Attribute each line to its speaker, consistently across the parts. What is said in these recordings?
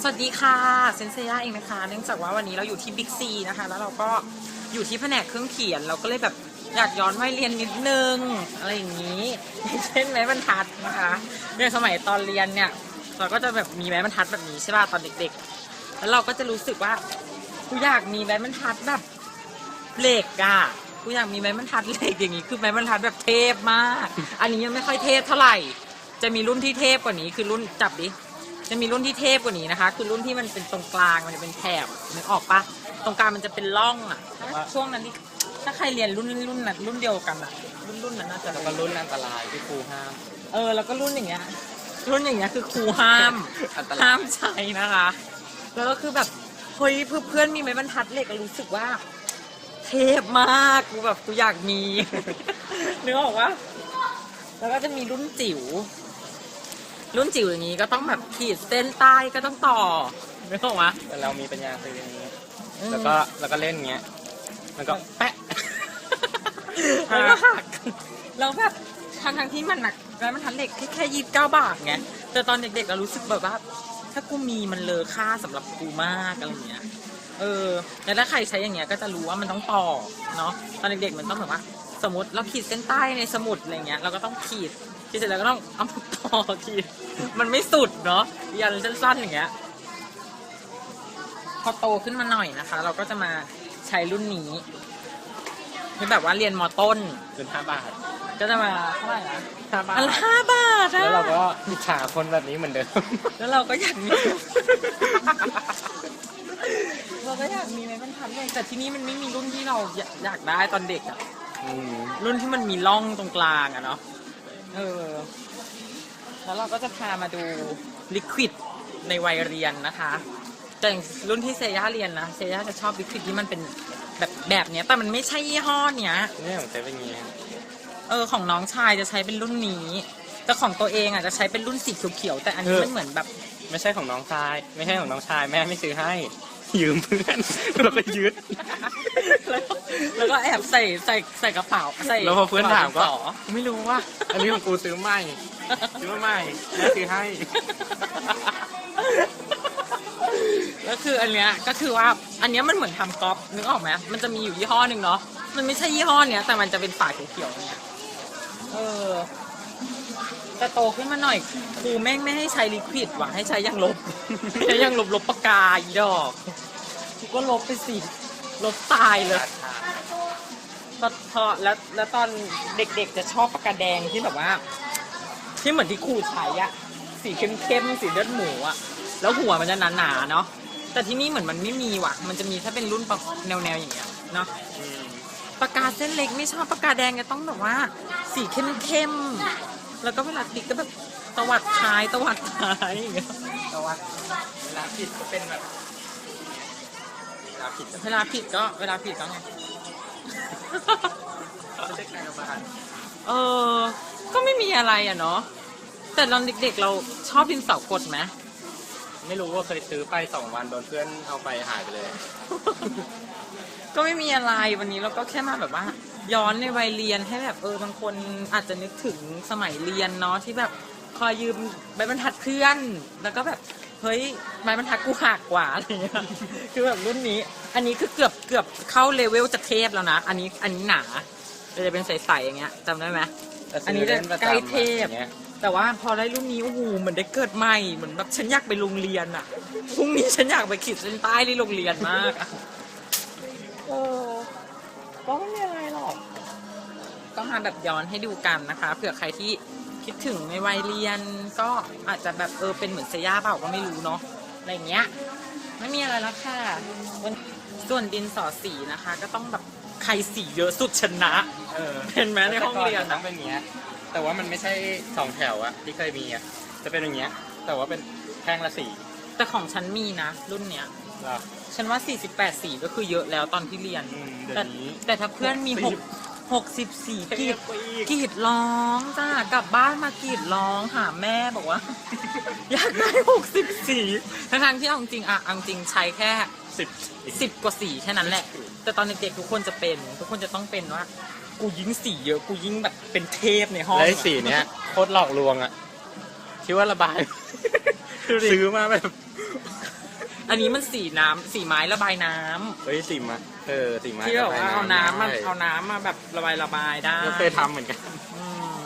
Speaker 1: สวัสดีค่ะเซนเซียเองนะคะ เนื่องจากว่าวันนี้เราอยู่ที่บิ๊กซีนะคะ แล้วเราก็อยู่ที่แผนกเครื่องเขียน เราก็เลยแบบอยากย้อนวัยเรียนนิดนึง อะไรอย่างนี้เช่นไม้บรรทัดนะคะเนี่ยสมัยตอนเรียนเนี่ยเราก็จะแบบมีไม้บรรทัดแบบนี้ใช่ป่ะตอนเด็ก ๆ แล้วเราก็จะรู้สึกว่ากูอยากมีไม้บรรทัดแบบเหล็กอะกูอยากมีไม้บรรทัดเหล็กอย่างนี้คือไม้บรรทัดแบบเทพมาก อันนี้ยังไม่ค่อยเทพเท่าไหร่ จะมีรุ่นที่เทพกว่านี้คือรุ่นจับดิ จะมีรุ่นที่เทพกว่านี้นะคะ คือรุ่นที่มันเป็นตรงกลางมันจะเป็นแถบนึกออกปะตรงกลางมันจะเป็นร่องอะถ้าช่วงนั้นที่ถ้าใครเรียนรุ่นรุ่นนั้นรุ่นเดียวกันอะ รุ่นรุ่นนั้นน่าจะ
Speaker 2: แล้วก็รุ่นอันตรายที่ครูห้าม
Speaker 1: เออแล้วก็รุ่นอย่างเงี้ยรุ่นอย่างเงี้ยคือครูห้าม
Speaker 2: อันตราย
Speaker 1: ห้ามใช้นะคะ แล้วก็คือแบบเฮ้ยเพื่อนเพื่อนมีไม้บรรทัดเหล็กแล้วรู้สึกว่า เทพมากกูแบบกูอยากมีนึกออกปะแล้วก็จะมีรุ่นจิ๋ว รุ่นจิ๋วอย่างนี้ก็ต้องแบบขีดเส้นใต้ก็ต้องต่อนึกออกปะ
Speaker 2: แต่เรามีปัญญาซื้ออย่างนี้
Speaker 1: อืม
Speaker 2: แล้วก็แล้วก็เล่นอย่างเงี้ยมันก็แปะ
Speaker 1: แล้วก็หักแล้วแบบทางทางๆที่มันหนักแล้วมันทันเหล็กแค่แค่ยี่สิบเก้าบาทไงแต่ตอนเด็กๆเรารู้สึกแบบว่า ถ้ากูมีมันเลอค่าสำหรับกูมากอะไรเงี้ยเออแล้วถ้าใครใช้อย่างเงี้ยก็จะรู้ว่ามันต้องต่อเนาะตอนเด็กๆมันต้องแบบว่า สมมติเราขีดเส้นใต้ในสมุดอะไรเงี้ยเราก็ต้องขีด ขีดเสร็จแล้วก็ต้องเอามาต่อขีดมันไม่สุดเนาะยันสั้นๆอย่างเงี้ยพอโตขึ้นมาหน่อยนะคะ เราก็จะมาใช้รุ่นนี้ที่แบบว่าเรียนมต้น
Speaker 2: เป็นห้าบาท
Speaker 1: ก็จะมาเท่าไหร่นะ
Speaker 2: ห้าบาท
Speaker 1: อันละห้าบาทอะ
Speaker 2: แล้วเราก็อิจฉาคนแบบนี้เหมือนเดิม
Speaker 1: แล้วเราก็อยากมี เราก็อยากมีไม้บรรทัดเลยแต่ที่นี่มันไม่มีรุ่นที่เราอยากอยากได้ตอนเด็กอะ
Speaker 2: อืม
Speaker 1: รุ่นที่มันมีร่องตรงกลางอะเนาะ เออ แล้วเราก็จะพามาดูลิควิดในวัยเรียนนะคะ แต่อย่างรุ่นที่เซย่าเรียนนะ เซย่าจะชอบลิควิดที่มันเป็นแบบแบบเนี้ย แต่มันไม่ใช่ยี่ห้อเนี้ย
Speaker 2: นี่ของเจ๊เป็นอย่างงี้
Speaker 1: เออของน้องชายจะใช้เป็นรุ่นนี้ แต่ของตัวเองอะจะใช้เป็นรุ่นสีเขียวๆแต่อันนี้มันเหมือนแบบ
Speaker 2: ไม่ใช่ของน้องชาย ไม่ใช่ของน้องชายแม่ไม่ซื้อให้ ยืมเพื่อนแล้วก็ยึด
Speaker 1: แล้วแล้วก็แอบใส่ใส่ใส่กระเป๋าใส่
Speaker 2: แล้วพอเพื่อนถามก็
Speaker 1: ระเป๋ดินสอ
Speaker 2: ไม่รู้ว่า อันนี้ของกูซื้อใหม่ซื้อมาใหม่แม่ซื้อให้
Speaker 1: แล้วคืออันเนี้ยก็คือว่าอันเนี้ยมันเหมือนทำก๊อปนึกออกไหมมันจะมีอยู่ยี่ห้อหนึ่งเนาะมันไม่ใช่ยี่ห้อเนี้ยแต่มันจะเป็นฝาเขียวๆเนี่ยเออ แต่โตขึ้นมาหน่อยครูแม่งไม่ให้ใช้ลิควิดว่ะให้ใช้ยางลบ ใช้ยางลบลบปากกาอีดอกกูก็ลบไปสิลบตายเลยพอพอแล้วแล้วตอนเด็กๆจะชอบปากกาแดงที่แบบว่า ที่เหมือนที่ครูใช้อะสีเข้มๆสีเลือดหมูอะแล้วหัวมันจะหนาๆเนาะแต่ที่นี่เหมือนมันไม่มีว่ะ มันจะมีถ้าเป็นรุ่นปากแนวๆอย่างเงี้ยเนาะ
Speaker 2: อืม
Speaker 1: ปากกาเส้นเล็กไม่ชอบปากกาแดงจะต้องแบบว่า สีเข้มๆ แล้วก็เวลาติ๊กก็แบบตวัดท้ายตวัดท้ายอย่างเงี้ย
Speaker 2: แต่ว่าเวลาผิดก็เป็นแบบเวลาผิดก็
Speaker 1: เวลาผิดก็เวลาผิดก็ไง
Speaker 2: ไม่ใช่การบ้าน
Speaker 1: เออ ก็ไม่มีอะไรอะเนาะ แต่ตอนเด็กๆเราชอบดินเสากดไหม
Speaker 2: ไม่รู้ว่าเคยซื้อไปสองวันโดนเพื่อนเอาไปหายไปเลย
Speaker 1: ก็ไม่มีอะไรวันนี้เราก็แค่มาแบบว่า ย้อนในวัยเรียนให้แบบเออบางคนอาจจะนึกถึงสมัยเรียนเนาะที่แบบคอยยืมใบบรรทัดเพื่อน แล้วก็แบบเฮ้ยใบบรรทัดกูหักกว่าอะไรเงี้ยคือแบบรุ่นนี้ อันนี้คือเกือบเกือบเข้าเลเวลจะเทพแล้วนะ อันนี้อันนี้หนาจะเป็นใสๆอย่างเงี้ยจำได้ไหมอันนี้จะใกล้เทพแต่ว่าพอได้รุ่นนี้โอ้โหเหมือนได้เกิดใหม่เหมือนแบบฉันอยากไปโรงเรียนอะพรุ่งนี้ฉันอยากไปขีดเส้นใต้ที่โรงเรียนมากโอ้ ก็ไม่มีอะไรหรอกก็มาแบบย้อนให้ดูกันนะคะ เผื่อใครที่คิดถึงในวัยเรียนก็อาจจะแบบเออเป็นเหมือนเซย่าเปล่าก็ไม่รู้เนาะอะไรอย่างเงี้ย ไม่มีอะไรแล้วค่ะวันส่วนดินสอสีนะคะ ก็ต้องแบบใครสีเยอะสุดชนะ
Speaker 2: เออ
Speaker 1: เห็นไหมในห้องเรียน
Speaker 2: ต้อ
Speaker 1: อะ
Speaker 2: งเป็นอย่างเงี้ย แต่ว่ามันไม่ใช่สองแถวอะที่เคยมีอะจะเป็นอย่างเงี้ย แต่ว่าเป็นแท่งละสี่
Speaker 1: แต่ของฉันมีนะ รุ่นเนี้ย
Speaker 2: เหรอ
Speaker 1: ฉันว่า 48 สีก็คือเยอะแล้วตอนที่เรียน
Speaker 2: อืมเดี๋ยว
Speaker 1: แต่
Speaker 2: นี้
Speaker 1: แต่ถ้าเพื่อนมี
Speaker 2: หกสิบ
Speaker 1: 6 60สี
Speaker 2: เท
Speaker 1: กรีด
Speaker 2: พไปอีก
Speaker 1: กรีดร้องจ้ากลับบ้านมากรีดร้องหาแม่บอกว่า อยากได้60สีทั้งๆที่เอาจริงๆอะเอาจริงใช้แค่
Speaker 2: สิบ
Speaker 1: 10กว่าสีแค่นั้นแหละ แต่ตอนเด็กๆทุกคนจะเป็น ทุกคนจะต้องเป็นว่า กูยิ่งสีเยอะกูยิ่งแบบเป็นเทพในห้อง
Speaker 2: และไอ้
Speaker 1: อะ
Speaker 2: สีเนี้ยโคตรหลอกลวงอะคิดว่าระบาย
Speaker 1: ดูดิ
Speaker 2: ซื้อมาแบบ
Speaker 1: อันนี้มันสีน้ำสีไม้ระบายน้ำ
Speaker 2: เฮ้ยสีมาเออสีมา
Speaker 1: ที่แบบว่าเอาน้ำมัน
Speaker 2: ได้
Speaker 1: เอาน้ำมาแบบระบายระบายได้
Speaker 2: ก็เคยทำเหมือนกัน
Speaker 1: อืม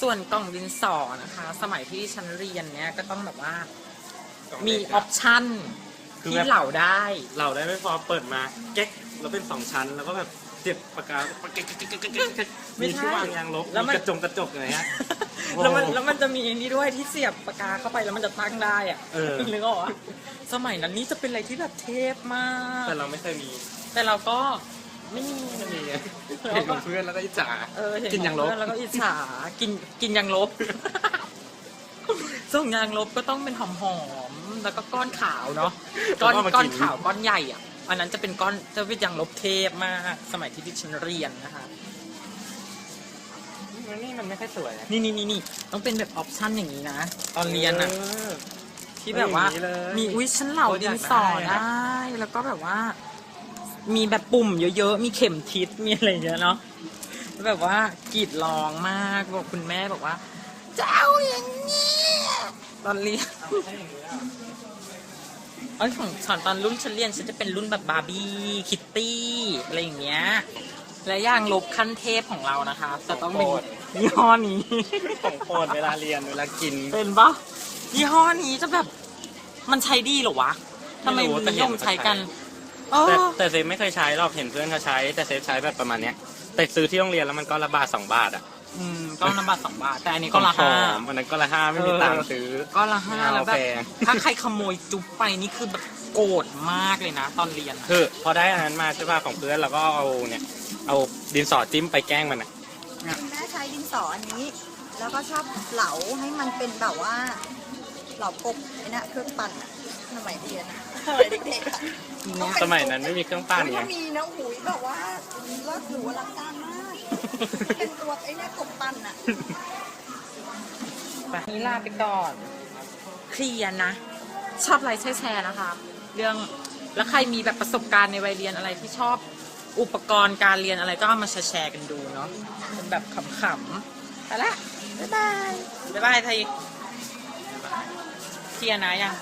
Speaker 1: ส่วนกล่องดินสอนะคะ สมัยที่ฉันเรียนเนี้ยก็ต้องแบบว่า มีออปชั่น
Speaker 2: คือ
Speaker 1: ที่
Speaker 2: แบบ
Speaker 1: เหล่าได้
Speaker 2: เราได้ไม่พอเปิดมาเก๊กแล้วเป็นสองชั้นแล้วก็แบบ เจ็บปากกาปากกาเก๊กเก๊กเก๊กเก๊กเก๊ก
Speaker 1: ไม่
Speaker 2: มี
Speaker 1: ใช่
Speaker 2: ที่วางยางลบ
Speaker 1: แล้วมัน
Speaker 2: มีกระจงกระจกอะไรเงี้ย
Speaker 1: แล้วมัน
Speaker 2: โอ้
Speaker 1: แล้วมันจะมีอันนี้ด้วยที่เสียบปากกาเข้าไปแล้วมันจะตั้งได้อะ
Speaker 2: เออ
Speaker 1: นึกออกปะสมัยนั้นนี่จะเป็นอะไรที่แบบเทพมาก
Speaker 2: แต่เราไม่เคยมี
Speaker 1: แต่เราก็ไม่มี
Speaker 2: ไม่มีไงเห็นของเพื่อนแล้วก็อิจฉา
Speaker 1: เออเห็น
Speaker 2: กินยางลบ
Speaker 1: ของเพื่อแล้วก็อิจฉา กินกินยางลบ ส่งยางลบก็ต้องเป็นหอมๆ แล้วก็ก้อนขาวเนาะ ก้อน
Speaker 2: แล้วก็มา
Speaker 1: ก้อน
Speaker 2: กิน
Speaker 1: ขาวก้อนใหญ่อะ อันนั้นจะเป็นก้อนจะเป็นยางลบเทพมากสมัยที่ดิฉันเรียนนะคะ
Speaker 2: นี่มันไม่ค่อยสวยอะ
Speaker 1: นี่นี่นี่นี่ต้องเป็นแบบออปชั่นอย่างนี้นะ ตอนเรียนอะ
Speaker 2: อ
Speaker 1: ที่แบบว่า
Speaker 2: อย่างนี้เลย
Speaker 1: มีอุ้ยชั้นเหล่า
Speaker 2: โคตร
Speaker 1: ดิ
Speaker 2: อยานก
Speaker 1: สอ
Speaker 2: ได้
Speaker 1: ได้
Speaker 2: อะ
Speaker 1: แล้วก็แบบว่า มีแบบปุ่มเยอะๆ มีเข็มทิศ มีอะไรเยอะเนาะแบบว่ากรีดร้องมากบอกคุณแม่บอกว่าจะเอาอย่างนี้ตอนเรียน เอ้ยของสอนตอนรุ่นฉันเรียนฉันจะเป็นรุ่นแบบบาร์บี้คิตตี้อะไรอย่างเงี้ย และย่างลบขั้นเทพของเรานะคะจะต้องเป็นยี่ห้อนี้
Speaker 2: ของโปรดเวลาเรียนเวลากิน
Speaker 1: เป็นปะยี่ห้อนี้จะแบบมันใช้ดีเหรอวะทำไม
Speaker 2: ไม่รู้แต่
Speaker 1: นิ
Speaker 2: เห็
Speaker 1: ย
Speaker 2: น
Speaker 1: ม
Speaker 2: มัน
Speaker 1: ใช้กัน
Speaker 2: ใช้
Speaker 1: เอ
Speaker 2: แต่
Speaker 1: อ
Speaker 2: แต่เซฟไม่เคยใช้หรอกเห็นเพื่อนเขาใช้ แต่เซฟใช้แบบประมาณเนี้ยแต่ซื้อที่โรงเรียนแล้วมันก็ละบาทสองบาทอะ
Speaker 1: อืมก็ละบาทสองบาท แต่อันนี้ก็ละห้า
Speaker 2: ของอันนั้นก็ละห้าไม่มี
Speaker 1: เออ
Speaker 2: ตังค์ซื้อ
Speaker 1: ก็ละห้า
Speaker 2: ไม่เอา
Speaker 1: แล้วแบบ
Speaker 2: แพง
Speaker 1: ถ้าใครขโมยจุ๊บไปนี่คือแบบโกรธมากเลยนะ ตอนเรียนอะ
Speaker 2: คือพอได้อันนั้นมาใช่ป่ะของเพื่อนเราก็เอาเนี่ยเอาดินสอจิ้มไปแกล้งมันอะ
Speaker 3: แม่ใช้ดินสออันนี้ แล้วก็ชอบเหลาให้มันเป็นแบบว่า เหลากบไอ้นะเครื่องปั่นอะสมัยเรียนอะสมัยเด็กๆอะ
Speaker 1: เนี่ย
Speaker 2: สมัยนั้นไม่มีเครื่องปั้น
Speaker 3: อุ๊ย
Speaker 2: ไง
Speaker 3: ถ้ามีนะหูยแบบว่าเลิศหรูอลังการมาก เป็นตัวไอ้เนี่ยกบปั่นอะ
Speaker 1: ไปนี่ลาไปก่อน เคลียร์นะ ชอบอะไรแชร์นะคะ เรื่องแล้วใครมีแบบประสบการณ์ในวัยเรียนอะไรที่ชอบอุปกรณ์การเรียนอะไรก็เอามาแชร์กันดูเนาะเป็นแบบขำๆไปละบ๊ายบายบ๊ายบายไทยเคลียร์นะยัง